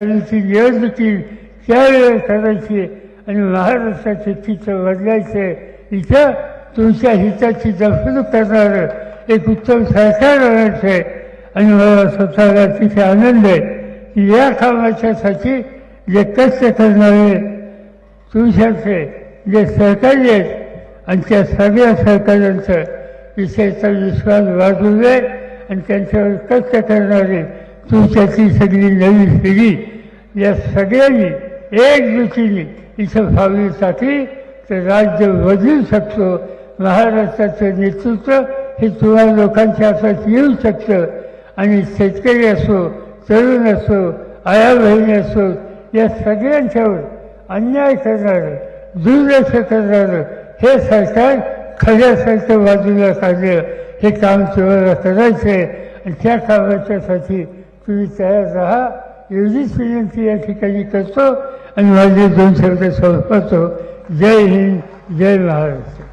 ची निवडणुकी त्यावेळेस करायची आणि महाराष्ट्राचे चित्र बदलायचे. इथं तुमच्या हिताची जपणूक करणारं एक उत्तम सरकार आणायचं आणि मला स्वतःला तिथे आनंद आहे की या कामाच्यासाठी जे कष्ट करणारे तुमच्याचे जे सहकारी आहेत आणि त्या सगळ्या सहकाऱ्यांचं विषयाचा विश्वास वाढवले आणि त्यांच्यावर कष्ट करणारे तुमच्याची सगळी नवी पिढी या सगळ्यांनी एकजुटीने इथं फावली ते तर राज्य बदलू शकतो. महाराष्ट्राचं नेतृत्व हे तुम्हाला लोकांच्या हातात येऊ शकतं. आणि शेतकरी असो तरुण असो आया बहिणी असो या सगळ्यांच्यावर अन्याय करणारं दुर्लक्ष करणारं हे सरकार खऱ्यासारखं बाजूला काढलं. हे काम तुम्हाला करायचं आहे आणि त्या कामाच्यासाठी तुम्ही तयार राहा. एवढीच विनंती या ठिकाणी करतो आणि माझे दोन शब्द संपवतो. जय हिंद जय महाराष्ट्र.